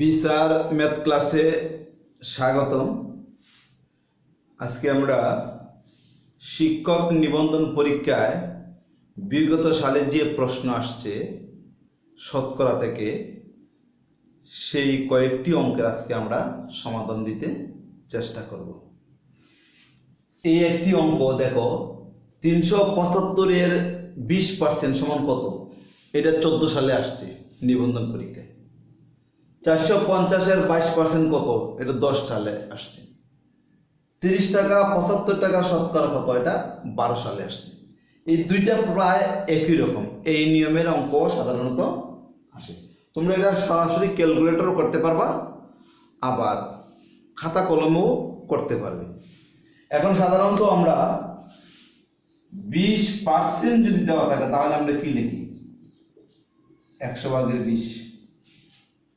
বিচার ম্যাথ ক্লাসে স্বাগতম। আজকে আমরা শিক্ষক নিবন্ধন পরীক্ষায় বিগত সালে যে প্রশ্ন আসছে শতকরা থেকে, সেই কয়েকটি অঙ্কের আজকে আমরা সমাধান দিতে চেষ্টা করব। এই একটি অঙ্ক দেখো, তিনশো পঁচাত্তরের বিশ পার্সেন্ট সমান কত? এটা চোদ্দ সালে আসছে নিবন্ধন পরীক্ষায়। চারশো পঞ্চাশের বাইশ পার্সেন্ট কত? এটা দশ সালে আসছে। তিরিশ টাকা, পঁচাত্তর টাকা শতকরা কত? এটা বারো সালে আসছে। এই দুইটা প্রায় একই রকম। এই নিয়মের অঙ্ক সাধারণত আসে। তোমরা এটা সরাসরি ক্যালকুলেটরও করতে পারবা, আবার খাতা কলমেও করতে পারবে। এখন সাধারণত আমরা বিশ পার্সেন্ট যদি দেওয়া থাকে, তাহলে আমরা কি লিখি? একশো ভাগের বিশ।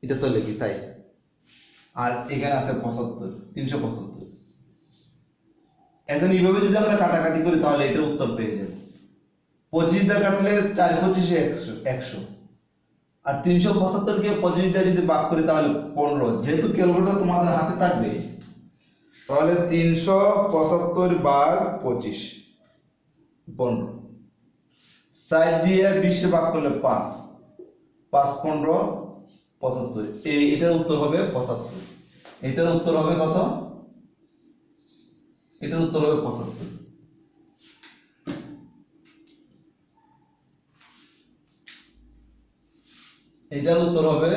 এটা তো লিখি, তাই। আর এখানে আছে পঁচাত্তর, তিনশো পঁচাত্তর। এখন এইভাবে যদি আমরা কাটাকাটি করি, তাহলে এটার উত্তর পেয়ে যাব। পঁচিশ দিয়ে কাটলে চার পঁচিশে একশো একশো। আর তিনশো পঁচাত্তরকে পঁচিশ দিয়ে যদি ভাগ করি, তাহলে পনেরো। যেহেতু ক্যালকুলেটর তোমাদের হাতে থাকবে, তাহলে তিনশো পঁচাত্তর ভাগ পঁচিশ, পনেরো। সাইড দিয়ে বিশে ভাগ করলে পাঁচ। পাঁচ, পনেরো। পঁচাত্তর। এটার উত্তর হবে পঁচাত্তর। এটার উত্তর হবে কত? এটার উত্তর হবে পঁচাত্তর। এটার উত্তর হবে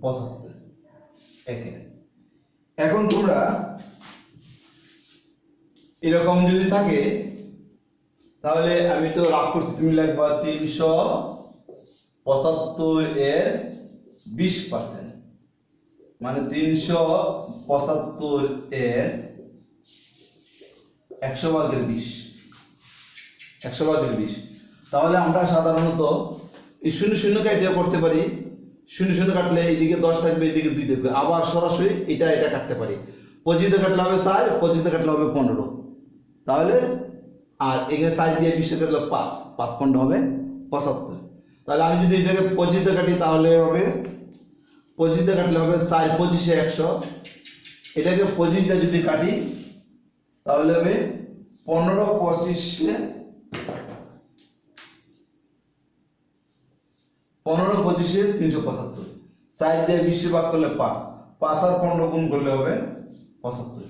পঁচাত্তর। এখন তোমরা এরকম যদি থাকে, তাহলে আমি তো রাগ করছি। তুমি লিখবা তিনশো পঁচাত্তর এর বিশ পার্সেন্ট মানে তিনশো পঁচাত্তর এর একশো ভাগের বিশ। একশো ভাগের বিশ। তাহলে আমরা সাধারণত এই শূন্য শূন্য কাটিয়ে করতে পারি। শূন্য শূন্য কাটলে এইদিকে দশ থাকবে, এইদিকে দুই থাকবে। আবার সরাসরি এটা এটা কাটতে পারি। পঁচিশে কাটলে হবে চার, পঁচিশে কাটলে হবে পনেরো। তাহলে আর এখানে সাইড দিয়ে বিশে কাটলে পাঁচ। পাঁচ পনেরো হবে পঁচাত্তর। তাহলে আমি যদি এটাকে পঁচিশে কাটি তাহলে হবে, পঁচিশে কাটলে হবে চার, পঁচিশে একশো। এটাকে পঁচিশে যদি কাটি, তাহলে হবে পনেরো, পঁচিশে পনেরো, পঁচিশে তিনশো পঁচাত্তর। সাইড দিয়ে বিশে ভাগ করলে পাঁচ। পাঁচ আর পনেরো গুণ করলে হবে পঁচাত্তর।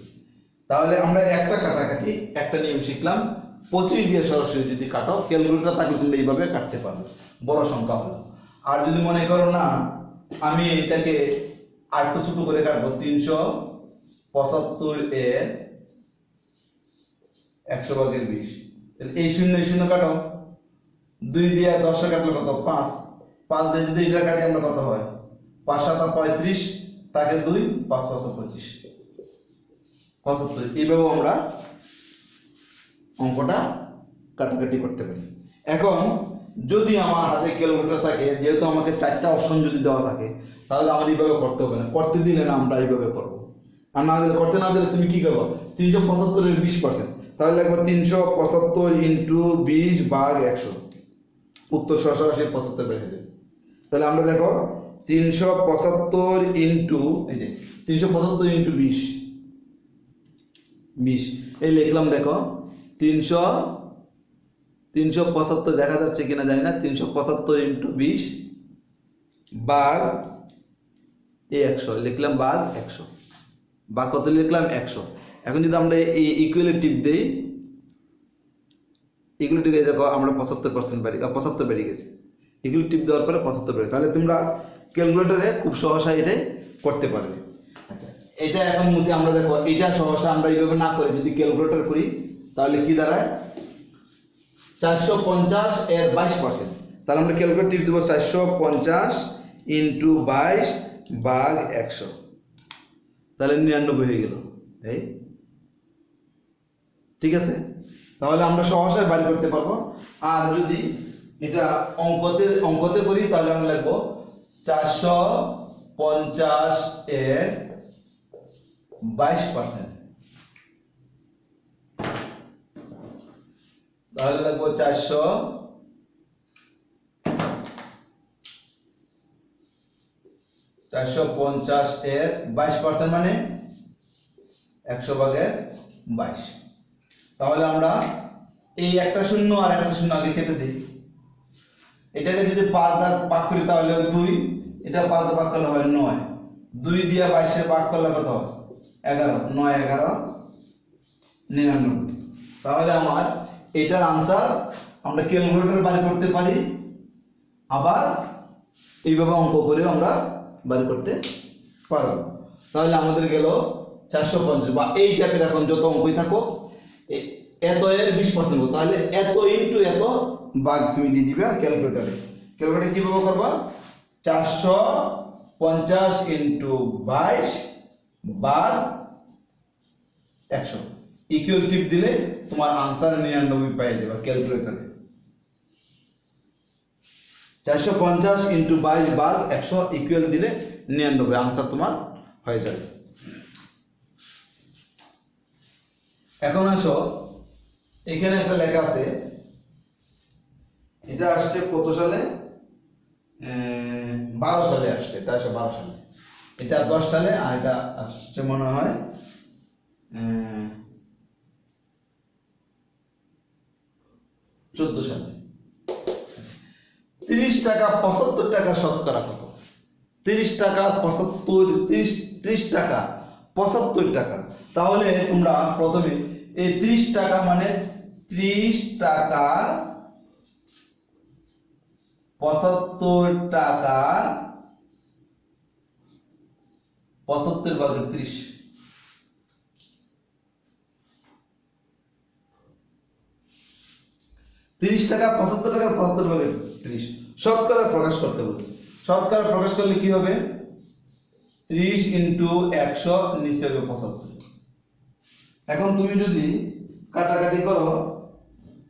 তাহলে আমরা একটা কাটাকাটি, একটা নিয়ম শিখলাম। পঁচিশ দিয়ে সরাসরি যদি কাটো ক্যালকুলেটর থাকলে তুমি এইভাবে কাটতে পারবে বড় সংখ্যা হলো। আর যদি মনে করো না, আমি এটাকে আর একটু ছোট করে কাটবো, তিনশো পঁচাত্তর এর একশো ভাগের বিশ। এই শূন্য এই শূন্য কাটো। দুই দিয়ে দশে কাটলে কত? পাঁচ। পাঁচ দিয়ে যদি এটা কাটি, আমরা কত হয়? পাঁচ সাত পঁয়ত্রিশ, তাকে দুই, পাঁচ পাঁচ পঁচিশ। পঁচাত্তর। এইভাবে আমরা অঙ্কটা কাটাকাটি করতে পারি। এখন যদি আমার হাতে ক্যালকুলেটর থাকে, যেহেতু আমাকে চারটা অপশন যদি দেওয়া থাকে, তাহলে আমার এইভাবে করতে হবে না। করতে দিলে না, আমরা এইভাবে করব। আর না দিলে, করতে না দিলে তুমি কী করব? তিনশো পঁচাত্তরের বিশ পার্সেন্ট তাহলে লাগবে তিনশো পঁচাত্তর ইন্টু বিশ ভাগ একশো। উত্তর সরাসরি পঁচাত্তর বেড়ে যাবে তাহলে আমরা দেখো, তিনশো পঁচাত্তর ইন্টু, এই যে, তিনশো পঁচাত্তর ইন্টু বিশ। বিশ। এই লিখলাম দেখো তিনশো তিনশো পঁচাত্তর দেখা যাচ্ছে কিনা জানি না তিনশো পঁচাত্তর ইন্টু বিশ বাঘ এই একশো লিখলাম বাঘ একশো। বা কত লিখলাম? একশো। এখন যদি আমরা এই ইকুয়ালিটিভ দিই ইকুয়ালিটিভ দেখো আমরা পঁচাত্তর পার্সেন্ট বেড়ে পঁচাত্তর বেড়ে গেছি। ইকুয়ালিটিভ দেওয়ার পরে পঁচাত্তর বেড়ে তাহলে তোমরা ক্যালকুলেটরে খুব সহসায় এটাই করতে পারবে। আচ্ছা। এটা এখন মুছে আমরা দেখো এটা সহসা আমরা এইভাবে না করে যদি ক্যালকুলেটর করি তাহলে কি দাঁড়ায়? চারশো পঞ্চাশ এর বাইশ পার্সেন্ট তাহলে আমরা ক্যালকুলেটিভ দেবো চারশো পঞ্চাশ ইন্টু বাইশ বাঘ একশো। তাহলে নিরানব্বই হয়ে গেল। এই। ঠিক আছে? তাহলে আমরা সহসায় বাড়ি করতে পারব। আর যদি এটা অঙ্কতে অঙ্কতে করি, তাহলে আমরা লিখব চারশো পঞ্চাশ এর বাইশ পার্সেন্ট তাহলে লাগবো চারশো। চারশো পঞ্চাশ এর বাইশ পার্সেন্ট মানে একশো ভাগের বাইশ। তাহলে আমরা এই একটা শূন্য আর একটা শূন্য আগে কেটে দিই। এটাকে যদি পাঁচ দাগ ভাগ করি তাহলে দুই, এটা পাঁচ দাগ ভাগ করলে হয় নয়। দুই দিয়ে বাইশে পাক করলে কত? এগারো, নয়, এগারো, নিরানব্বই। তাহলে আমার এটার আনসার আমরা ক্যালকুলেটর বাড়ি করতে পারি, আবার এইভাবে অঙ্ক করে আমরা বাড়ি করতে পারব। তাহলে আমাদের গেল চারশো পঞ্চাশ বা এই টাইপের এখন যত অঙ্কই থাকো এত এর বিশ পার্সেন্ট তাহলে এত ইন্টু এত বাঘ তুমি দিয়ে দিবে ক্যালকুলেটারে ক্যালকুলেটার কীভাবে করবা? চারশো পঞ্চাশ ইন্টু বাইশ বাঘ একশো। ইকুয়াল টিপ দিলে তোমার আনসার নিরানব্বই পাই যাবে ক্যালকুলেটারে চারশো পঞ্চাশ ইন্টু বাইশ বাঘ একশো ইকুয়াল দিলে নিরানব্বই আনসার তোমার হয়ে যাবে। এখন আসো, এখানে একটা লেখা আছে, এটা আসছে কত সালে? বারো সালে আসছে, এটা আসছে বারো সালে। এটা দশ সালে, আর এটা আসছে মনে হয় চোদ্দ সালে। তিরিশ টাকা পঁচাত্তর টাকা শতকরা কত? তিরিশ টাকা পঁচাত্তর, তিরিশ, ত্রিশ টাকা পঁচাত্তর টাকা। তাহলে তোমরা প্রথমে এই ত্রিশ টাকা মানে ত্রিশ টাকা পঁচাত্তর টাকা পঁচাত্তর ভাগের ত্রিশ। তিরিশ টাকা, পঁচাত্তর টাকা, পঁচাত্তর ভাগের ত্রিশ। শতকরা প্রকাশ করতে বলি শতকরা প্রকাশ করলে কি হবে? ত্রিশ ইন্টু একশো নিচে হবে পঁচাত্তর। এখন তুমি যদি কাটাকাটি করো,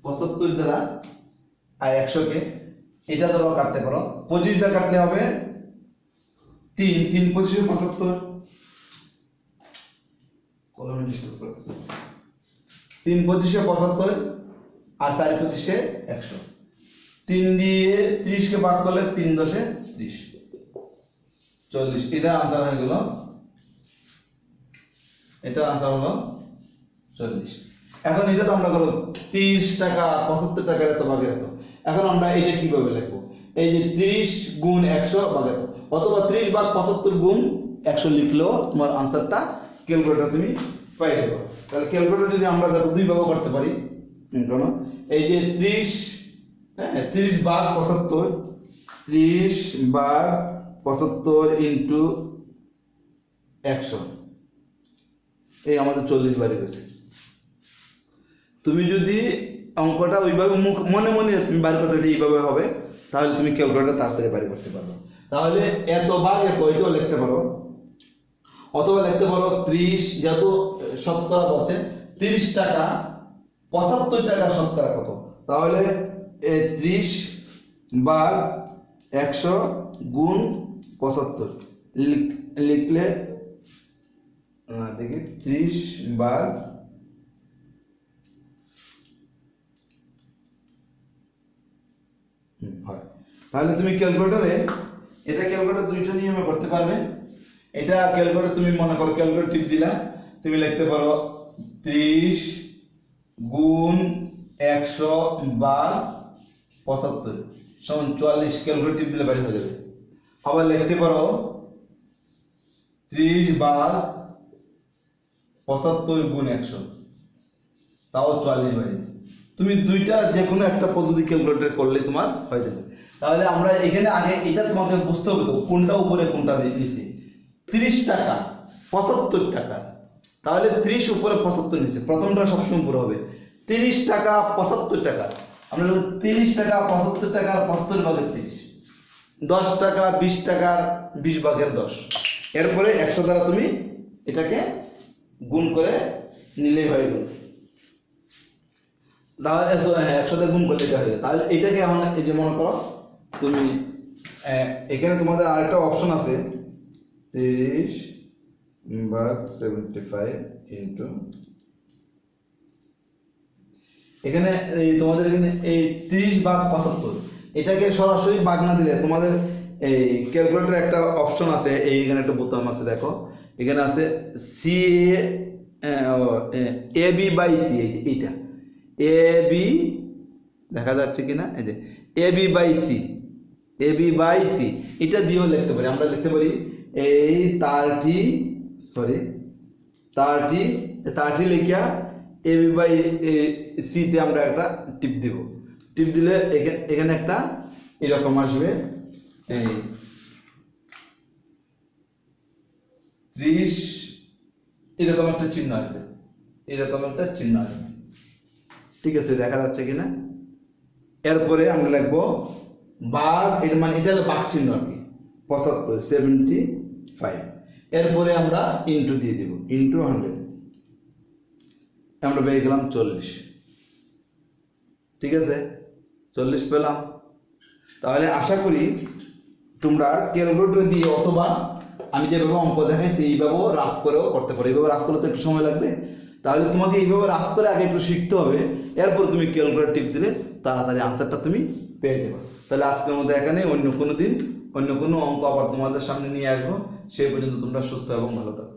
পঁচাত্তর দ্বারা আর একশোকে, এটা দ্বারা কাটতে পারো। পঁচিশ দ্বারা কাটলে হবে তিন। তিন পঁচিশে পঁচাত্তর। কলমে তিন পঁচিশে পঁচাত্তর। আর চার পঁচিশে একশো। তিন দিয়ে ত্রিশকে ভাগ করলে তিন দশে ত্রিশ। চল্লিশ, এটা আনসার হয়ে গেল। এটা আনসার হলো চল্লিশ। এখন এটা তো আমরা করব তিরিশ টাকা, পঁচাত্তর টাকার এত ভাগের এত। এখন আমরা এটা কীভাবে লিখব? এই যে ত্রিশ গুণ একশো এত। অথবা ত্রিশ ভাগ পঁচাত্তর গুণ একশো লিখলেও তোমার আনসারটা ক্যালকুলেটর তুমি পাই যাবে। তাহলে ক্যালকুলেটর যদি আমরা দুই ভাবে করতে পারি কেন এই যে ত্রিশ হ্যাঁ ত্রিশ ভাগ পঁচাত্তর। ত্রিশ ভাগ পঁচাত্তর ইন্টু একশো। এই আমাদের চল্লিশ বাড়ি গেছে। তুমি যদি অঙ্কটা ওইভাবে মুখ, মনে মনে তুমি বার করতে এইভাবে হবে, তাহলে তুমি ক্যালকুলেটার তাড়াতাড়ি বাড়ি করতে পারো। তাহলে এত ভাগ এত এটাও লিখতে পারো। অথবা লিখতে পারো ত্রিশ, যেহেতু শতকরা বলছে, তিরিশ টাকা পঁচাত্তর টাকা শতকরা কত? তাহলে ত্রিশ ভাগ একশো গুণ পঁচাত্তর। লিখ- লিখলে দেখি ত্রিশ হুম, হয়। তাহলে তুমি ক্যালকুলেটরে এটা ক্যালকুলেটর দুইটা নিয়মে করতে পারবে। এটা ক্যালকুলেটর তুমি মনে করো ক্যালকুলেটর টিপ দিলা তুমি লিখতে পারো ত্রিশ গুণ একশো ভাগ পঁচাত্তর। সমান চুয়াল্লিশ ক্যালকুলেটর টিপ দিলে বাড়ি হয়ে যাবে। আবার লিখতে পারো, ত্রিশ ভাগ পঁচাত্তর গুণ একশো। তাও চুয়াল্লিশ বাড়ি তুমি দুইটা যে কোনো একটা পদ্ধতি ক্যালকুলেটর করলে তোমার হয়ে যাবে। তাহলে আমরা এখানে আগে এটা তোমাকে বুঝতে হবে তো, কোনটা উপরে কোনটা নিচে। তিরিশ টাকা, পঁচাত্তর টাকা। তাহলে ত্রিশ উপরে পঁচাত্তর নিচে প্রথমটা সবসময় উপরে হবে। তিরিশ টাকা পঁচাত্তর টাকা। আমরা তিরিশ টাকা পঁচাত্তর টাকা, পঁচাত্তর ভাগের তিরিশ। দশ টাকা, বিশ টাকার বিশ ভাগের দশ। এরপরে একশো দ্বারা তুমি এটাকে গুণ করে নিলেই হয়ে গেল। তাহলে একশো হ্যাঁ একশোতে গুণ করলে এটা হয়ে। তাহলে এটাকে এখন এই যে মনে করো, তুমি এখানে তোমাদের আরেকটা অপশন আছে। তিরিশ ভাগ সেভেন্টি ফাইভ ইন্টু এখানে এই তোমাদের এখানে এই তিরিশ ভাগ পঁচাত্তর। এটাকে সরাসরি ভাগ না দিলে তোমাদের এই ক্যালকুলেটর একটা অপশন আছে, এই এখানে একটা বোতাম আছে, দেখো। এখানে আছে C A B by C এইটা। এ বি দেখা যাচ্ছে কিনা? এই যে A B by C A B by C এটা দিয়েও লিখতে পারি। আমরা লিখতে পারি, এই তারটি সরি তারটি তারটি লিখিয়া এ বি বাই সিতে আমরা একটা টিপ দিব। টিপ দিলে এখানে একটা এরকম আসবে। এই ত্রিশ, এরকম একটা চিহ্ন আসবে। এরকম একটা চিহ্ন আসবে। ঠিক আছে, দেখা যাচ্ছে কিনা? এরপরে আমরা লিখব বাঘ, এর মানে এটা হলো বাঘ চিহ্ন আর কি। পঁচাত্তর সেভেন্টি ফাইভ এরপরে আমরা ইন্টু দিয়ে দিব ইন্টু হান্ড্রেড আমরা পেয়ে গেলাম চল্লিশ। ঠিক আছে? চল্লিশ পেলাম। তাহলে আশা করি তোমরা ক্যালকুলেটর দিয়ে অথবা আমি যেভাবে অঙ্ক দেখাইছি এইভাবেও রাফ করেও করতে পারো। এইভাবে রাফ করলে তো একটু সময় লাগবে। তাহলে তোমাকে এইভাবে রাফ করে আগে একটু শিখতে হবে। এরপর তুমি ক্যালকুলেটর টিপ দিলে তাড়াতাড়ি আনসারটা তুমি পেয়ে যাবে। তাহলে আজকের মধ্যে এখানে অন্য কোনো দিন অন্য কোনো অঙ্ক আবার তোমাদের সামনে নিয়ে আসব। সেই পর্যন্ত তোমরা সুস্থ এবং ভালো থাকো।